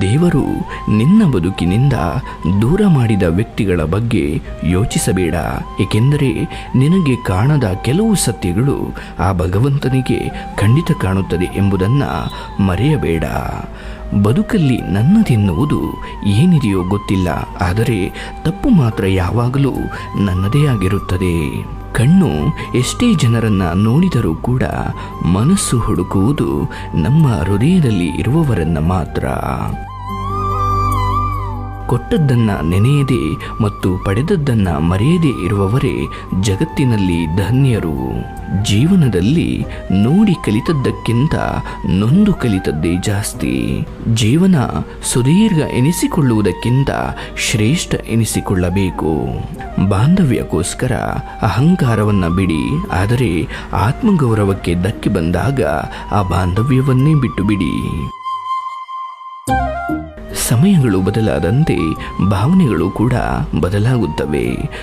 ದೇವರು ನಿನ್ನ ಬದುಕಿನಿಂದ ದೂರ ಮಾಡಿದ ವ್ಯಕ್ತಿಗಳ ಬಗ್ಗೆ ಯೋಚಿಸಬೇಡ. ಏಕೆಂದರೆ ನಿನಗೆ ಕಾಣದ ಕೆಲವು ಸತ್ಯಗಳು ಆ ಭಗವಂತನಿಗೆ ಖಂಡಿತ ಕಾಣುತ್ತದೆ ಎಂಬುದನ್ನು ಮರೆಯಬೇಡ. ಬದುಕಲ್ಲಿ ನನ್ನದೆನ್ನುವುದು ಏನಿದೆಯೋ ಗೊತ್ತಿಲ್ಲ. ಆದರೆ ತಪ್ಪು ಮಾತ್ರ ಯಾವಾಗಲೂ ನನ್ನದೇ ಆಗಿರುತ್ತದೆ. ಕಣ್ಣು ಎಷ್ಟೇ ಜನರನ್ನ ನೋಡಿದರೂ ಕೂಡ ಮನಸ್ಸು ಹುಡುಕುವುದು ನಮ್ಮ ಹೃದಯದಲ್ಲಿ ಇರುವವರನ್ನ ಮಾತ್ರ. ಕೊಟ್ಟದ್ದನ್ನ ನೆನೆಯದೆ ಮತ್ತು ಪಡೆದದ್ದನ್ನು ಮರೆಯದೇ ಇರುವವರೇ ಜಗತ್ತಿನಲ್ಲಿ ಧನ್ಯರು. ಜೀವನದಲ್ಲಿ ನೋಡಿ ಕಲಿತದ್ದಕ್ಕಿಂತ ನೊಂದು ಕಲಿತದ್ದೇ ಜಾಸ್ತಿ. ಜೀವನ ಸುದೀರ್ಘ ಎನಿಸಿಕೊಳ್ಳುವುದಕ್ಕಿಂತ ಶ್ರೇಷ್ಠ ಎನಿಸಿಕೊಳ್ಳಬೇಕು. ಬಾಂಧವ್ಯಕ್ಕೋಸ್ಕರ ಅಹಂಕಾರವನ್ನು ಬಿಡಿ, ಆದರೆ ಆತ್ಮಗೌರವಕ್ಕೆ ಧಕ್ಕೆ ಬಂದಾಗ ಆ ಬಾಂಧವ್ಯವನ್ನೇ ಬಿಟ್ಟು ಬಿಡಿ. ಸಮಯಗಳು ಬದಲಾದಂತೆ ಭಾವನೆಗಳು ಕೂಡ ಬದಲಾಗುತ್ತವೆ.